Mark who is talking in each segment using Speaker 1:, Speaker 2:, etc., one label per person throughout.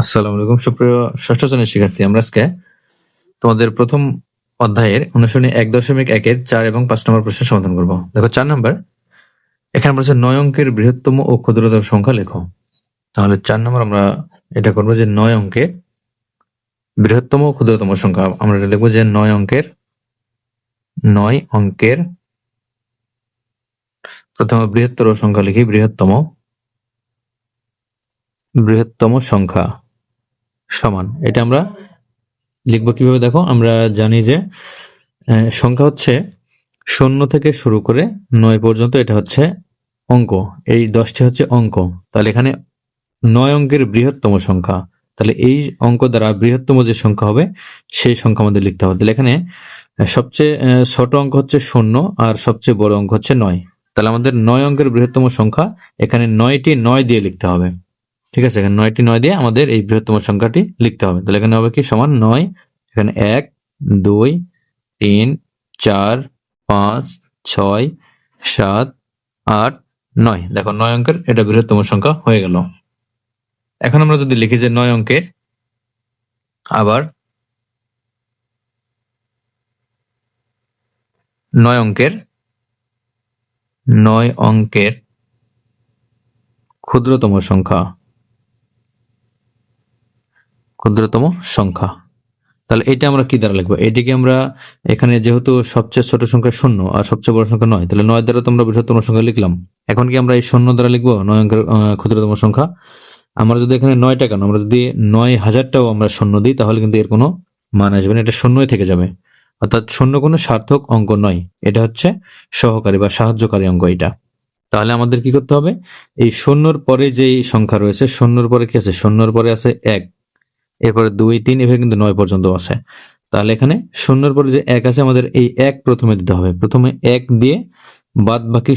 Speaker 1: আসসালামু আলাইকুম সুপ্রিয় ষষ্ঠ শ্রেণীর শিক্ষার্থী আমরা আজকে তোমাদের প্রথম অধ্যায়ের অনুশীলনী এক দশমিক একের চার এবং পাঁচ নম্বর প্রশ্নের সমাধান করব দেখো চার নম্বর এখানে বলেছে নয় অঙ্কের বৃহত্তম ও ক্ষুদ্রতম সংখ্যা লেখো তাহলে চার নম্বর আমরা এটা করবো যে নয় অঙ্কের বৃহত্তম ও ক্ষুদ্রতম সংখ্যা আমরা এটা লিখবো যে নয় অঙ্কের নয় অঙ্কের প্রথম বৃহত্তর সংখ্যা লিখি বৃহত্তম বৃহত্তম সংখ্যা সমান এটা আমরা লিখব কিভাবে দেখো আমরা জানি যে সংখ্যা হচ্ছে শূন্য থেকে শুরু করে নয় পর্যন্ত এটা হচ্ছে অঙ্ক এই দশটি হচ্ছে অঙ্ক তাহলে এখানে নয় অঙ্কের বৃহত্তম সংখ্যা তাহলে এই অঙ্ক দ্বারা বৃহত্তম যে সংখ্যা হবে সেই সংখ্যা আমাদের লিখতে হবে তাহলে এখানে সবচেয়ে ছোট অঙ্ক হচ্ছে শূন্য আর সবচেয়ে বড় অঙ্ক হচ্ছে নয় তাহলে আমাদের নয় অঙ্কের বৃহত্তম সংখ্যা এখানে নয়টি নয় দিয়ে লিখতে হবে ঠিক আছে এখানে নয়টি নয় দিয়ে আমাদের এই বৃহত্তম সংখ্যাটি লিখতে হবে তাহলে এখানে হবে কি সমান নয় এখানে এক দুই তিন চার পাঁচ ছয় সাত আট নয় দেখো নয় অঙ্কের এটা বৃহত্তম সংখ্যা হয়ে গেল এখন আমরা যদি লিখি যে নয় অঙ্কে আবার নয় অঙ্কের নয় অঙ্কের ক্ষুদ্রতম সংখ্যা ক্ষুদ্রতম সংখ্যা তাহলে এটা আমরা কি দ্বারা লিখবো এটিকে আমরা এখানে যেহেতু সবচেয়ে ছোট সংখ্যা শূন্য আর সবচেয়ে বড় সংখ্যা নয় তাহলে নয় দ্বারা তো আমরা বৃহত্তম সংখ্যা লিখলাম এখন কি আমরা এই শূন্য দ্বারা লিখবো নয় অঙ্কের ক্ষুদ্রতম সংখ্যা আমরা যদি এখানে নয় টাকা আমরা যদি নয় হাজারটাও আমরা শূন্য দিই তাহলে কিন্তু এর কোনো মান আসবে না এটা শূন্যই থেকে যাবে অর্থাৎ শূন্য কোনো সার্থক অঙ্ক নয় এটা হচ্ছে সহকারী বা সাহায্যকারী অঙ্ক এটা তাহলে আমাদের কি করতে হবে এই শূন্যর পরে যেই সংখ্যা রয়েছে শূন্যর পরে কি আছে শূন্যর পরে আছে এক এরপরে দুই তিন এভাবে কিন্তু নয় পর্যন্ত আছে তাহলে এখানে শূন্যর পরে যে এক আছে আমাদের এই এক প্রথমে দিতে হবে প্রথমে এক দিয়ে বাদ বাকি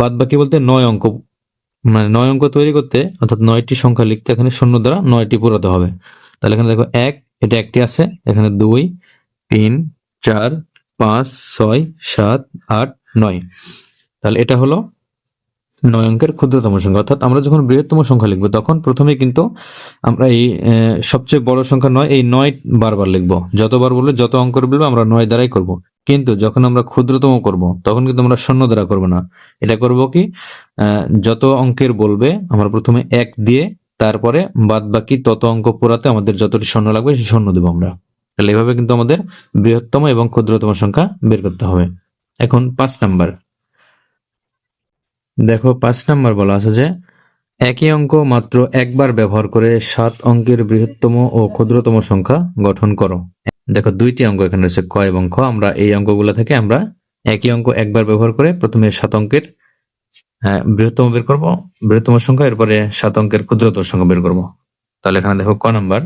Speaker 1: বাদ বাকি বলতে নয় অঙ্ক মানে নয় অঙ্ক তৈরি করতে অর্থাৎ নয়টি সংখ্যা লিখতে এখানে শূন্য দ্বারা নয়টি পুরাতে হবে তাহলে এখানে দেখো এক এটা একটি আছে এখানে দুই তিন চার পাঁচ ছয় সাত আট নয় তাহলে এটা হলো নয় অঙ্কের ক্ষুদ্রতম সংখ্যা অর্থাৎ আমরা যখন বৃহত্তম সংখ্যা লিখবো তখন প্রথমে কিন্তু আমরা এই সবচেয়ে বড় সংখ্যা নয় এই নয় বারবার লিখবো যতবার বলবে যত অঙ্ক বলবে আমরা নয় দ্বারাই করব। কিন্তু যখন আমরা ক্ষুদ্রতম করব তখন কিন্তু আমরা শূন্য দ্বারা করব না এটা করব কি যত অঙ্কের বলবে আমরা প্রথমে এক দিয়ে তারপরে বাদ বাকি তত অঙ্ক পুরাতে আমাদের যতটি শূন্য লাগবে সেই শূন্য দেবো আমরা তাহলে এভাবে কিন্তু আমাদের বৃহত্তম এবং ক্ষুদ্রতম সংখ্যা বের করতে হবে এখন পাঁচ নাম্বার দেখো পাঁচ নাম্বার বলা আছে যে একই অঙ্ক মাত্র একবার ব্যবহার করে সাত অঙ্কের বৃহত্তম ও ক্ষুদ্রতম সংখ্যা গঠন করো দেখো দুইটি অঙ্ক এখানে রয়েছে ক এবং খ আমরা এই অঙ্কগুলো থেকে আমরা একই অঙ্ক একবার ব্যবহার করে প্রথমে সাত অঙ্কের হ্যাঁ, বৃহত্তম বের করব বৃহত্তম সংখ্যা এরপরে সাত অঙ্কের ক্ষুদ্রতম সংখ্যা বের করব তাহলে এখানে দেখো ক নাম্বার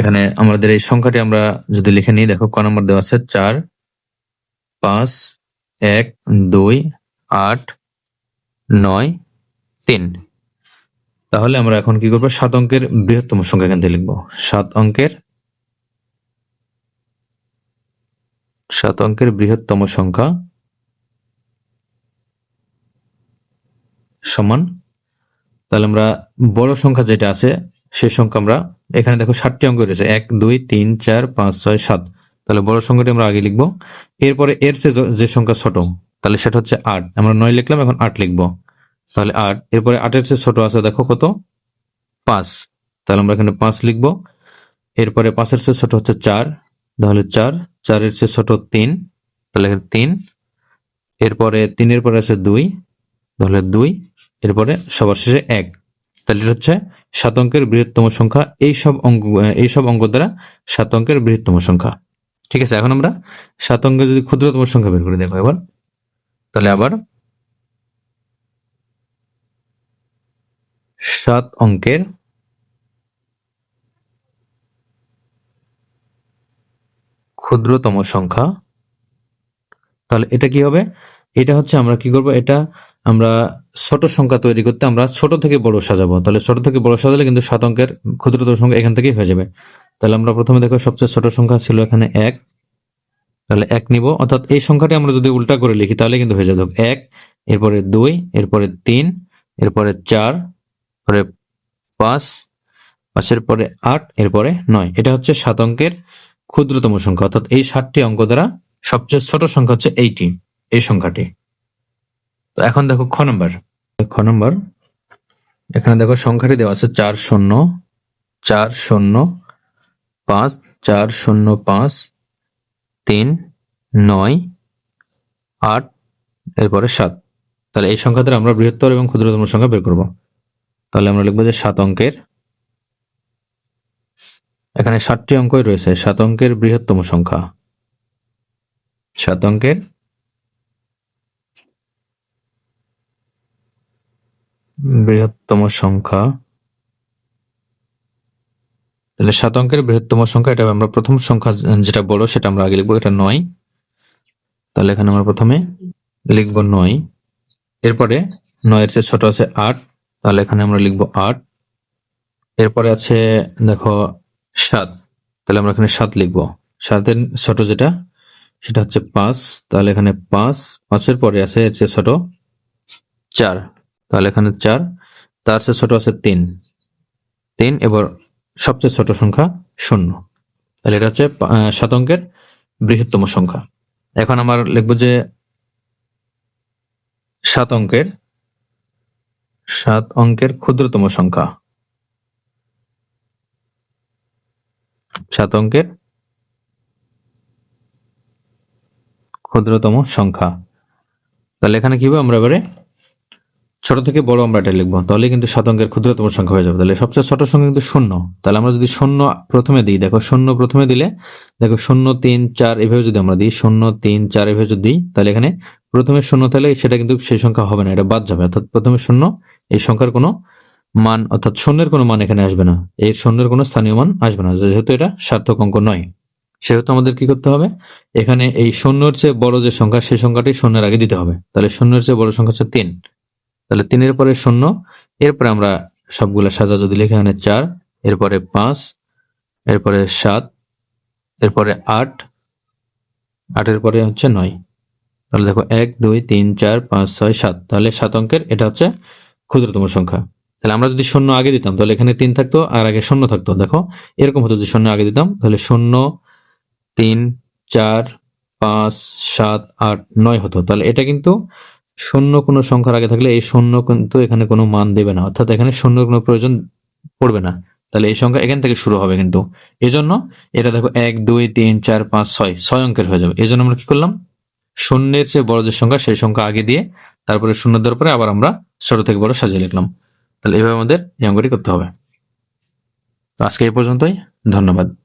Speaker 1: এখানে আমাদের এই সংখ্যাটি আমরা যদি লিখে নিই দেখো ক নাম্বার দেওয়া আছে চার পাঁচ এক দুই আট নয় তিন তাহলে আমরা এখন কি করবো সাত অঙ্কের বৃহত্তম সংখ্যা এখান লিখবো সাত অঙ্কের সাত অঙ্কের বৃহত্তম সংখ্যা সমান তাহলে আমরা বড় সংখ্যা যেটা আছে সে সংখ্যা আমরা এখানে দেখো সাতটি অঙ্ক রয়েছে এক দুই তিন চার পাঁচ ছয় সাত তাহলে বড় সংখ্যাটি আমরা আগে লিখবো এরপরে এর সে যে সংখ্যা ছোট তাহলে সেটা হচ্ছে আট আমরা নয় লিখলাম এখন আট লিখবো তাহলে আট এরপরে আটের চেয়ে ছোট আছে দেখো কত পাঁচ তাহলে আমরা এখানে পাঁচ লিখবো এরপরে পাঁচের চেয়ে ছোট হচ্ছে চার তাহলে চার চারের চেয়ে ছোট তিন তাহলে এখানে তিন এরপরে তিনের পরে আছে দুই তাহলে দুই এরপরে সবার শেষে এক তাহলে এটা হচ্ছে সাত অঙ্কের বৃহত্তম সংখ্যা এইসব অঙ্ক এইসব অঙ্ক দ্বারা সাত অঙ্কের বৃহত্তম সংখ্যা ঠিক আছে এখন আমরা সাত অঙ্কের যদি ক্ষুদ্রতম সংখ্যা বের করে দেখো এবার তাহলে আবার সাত অঙ্কের ক্ষুদ্রতম সংখ্যা তাহলে এটা কি হবে এটা হচ্ছে আমরা কি করব এটা আমরা ছোট সংখ্যা তৈরি করতে আমরা ছোট থেকে বড় সাজাবো তাহলে ছোট থেকে বড় সাজালে কিন্তু সাত অঙ্কের ক্ষুদ্রতম সংখ্যা এখান থেকেই হয়ে যাবে তাহলে আমরা প্রথমে দেখো সবচেয়ে ছোট সংখ্যা ছিল এখানে এক তাহলে এক নিব অর্থাৎ এই সংখ্যাটি আমরা যদি উল্টা করে লিখি তাহলে কিন্তু হয়ে যাবে এক এরপরে দুই এরপরে তিন এরপরে চার পরে পাঁচ পাঁচের পরে আট এরপরে নয় এটা হচ্ছে সাত অঙ্কের ক্ষুদ্রতম সংখ্যা অর্থাৎ এই সাতটি অঙ্ক দ্বারা সবচেয়ে ছোট সংখ্যা হচ্ছে এইটি এই সংখ্যাটি তো এখন দেখো খ নম্বর খ নম্বর এখানে দেখো সংখ্যাটি দেওয়া আছে চার শূন্য চার শূন্য পাঁচ চার শূন্য পাঁচ তিন নয় আট এরপরে সাত তাহলে এই সংখ্যা দ্বারা আমরা বৃহত্তর এবং ক্ষুদ্রতম সংখ্যা বের করব তাহলে আমরা লিখবো যে সাত অঙ্কের এখানে সাতটি অঙ্কই রয়েছে সাত অঙ্কের বৃহত্তম সংখ্যা সাত অঙ্কের বৃহত্তম সংখ্যা তাহলে সাত অঙ্কের বৃহত্তম সংখ্যা এটা আমরা প্রথম সংখ্যা যেটা বলো সেটা আমরা আগে লিখবো এটা নয় তাহলে এখানে আমরা প্রথমে লিখব নয় এরপরে নয়ের চেয়ে ছোট আছে আট তাহলে এখানে আমরা লিখব আট এরপরে আছে দেখো সাত তাহলে আমরা এখানে সাত লিখব সাতের ছোট যেটা সেটা হচ্ছে পাঁচ তাহলে এখানে পাঁচ পাঁচের পরে আছে এর চেয়ে ছোট চার তাহলে এখানে চার তার চেয়ে ছোট আছে তিন তিন এবার সবচেয়ে ছোট সংখ্যা শূন্য তাহলে এটা হচ্ছে সাত অঙ্কের বৃহত্তম সংখ্যা এখন আমার লিখবো যে সাত অঙ্কের সাত অঙ্কের ক্ষুদ্রতম সংখ্যা সাত অঙ্কের ক্ষুদ্রতম সংখ্যা তাহলে এখানে কি হবে আমরা এবারে ছোট থেকে বড় আমরা এটা লিখবো তাহলে কিন্তু শতঙ্কের ক্ষুদ্রতম সংখ্যা হয়ে যাবে তাহলে সবচেয়ে ছোট সংখ্যা কিন্তু শূন্য তাহলে আমরা যদি শূন্য প্রথমে দিই দেখো শূন্য প্রথমে দিলে দেখো শূন্য তিন চার এভাবে যদি আমরা দিই শূন্য তিন চার এভাবে যদি দিই তাহলে এখানে প্রথমে শূন্য থাকলে সেটা কিন্তু সেই সংখ্যা হবে না এটা বাদ যাবে অর্থাৎ প্রথমে শূন্য এই সংখ্যার কোনো মান অর্থাৎ শূন্যের কোনো মান এখানে আসবে না এর শূন্যের কোনো স্থানীয় মান আসবে না যেহেতু এটা সার্থক অঙ্ক নয় সেহেতু আমাদের কি করতে হবে এখানে এই শূন্যর চেয়ে বড় যে সংখ্যা সেই সংখ্যাটি শূন্যের আগে দিতে হবে তাহলে শূন্যের চেয়ে বড় সংখ্যা হচ্ছে তিন তাহলে তিনের পরে শূন্য এরপরে আমরা সবগুলো সাজা যদি লিখে আনে চার এরপরে পাঁচ এরপরে সাত এরপরে আট আটের পরে হচ্ছে নয় তাহলে দেখো এক দুই তিন চার পাঁচ ছয় সাত তাহলে সাত অঙ্কের এটা হচ্ছে ক্ষুদ্রতম সংখ্যা তাহলে আমরা যদি শূন্য আগে দিতাম তাহলে এখানে তিন থাকতো আর আগে শূন্য থাকতো দেখো এরকম হতো যদি শূন্য আগে দিতাম তাহলে শূন্য তিন চার পাঁচ সাত আট নয় হতো তাহলে এটা কিন্তু শূন্য কোনো সংখ্যার আগে থাকলে এই শূন্য কিন্তু এখানে কোনো মান দেবে না অর্থাৎ এখানে শূন্য কোনো প্রয়োজন পড়বে না তাহলে এই সংখ্যা এখান থেকে শুরু হবে কিন্তু এজন্য এটা দেখো এক দুই তিন চার পাঁচ ছয় ছয় অঙ্কের হয়ে যাবে জন্য আমরা কি করলাম শূন্যের চেয়ে বড় যে সংখ্যা সেই সংখ্যা আগে দিয়ে তারপরে শূন্য দেওয়ার পরে আবার আমরা ছোট থেকে বড় সাজিয়ে লিখলাম তাহলে এভাবে আমাদের এই অঙ্কটি করতে হবে তো আজকে এই পর্যন্তই ধন্যবাদ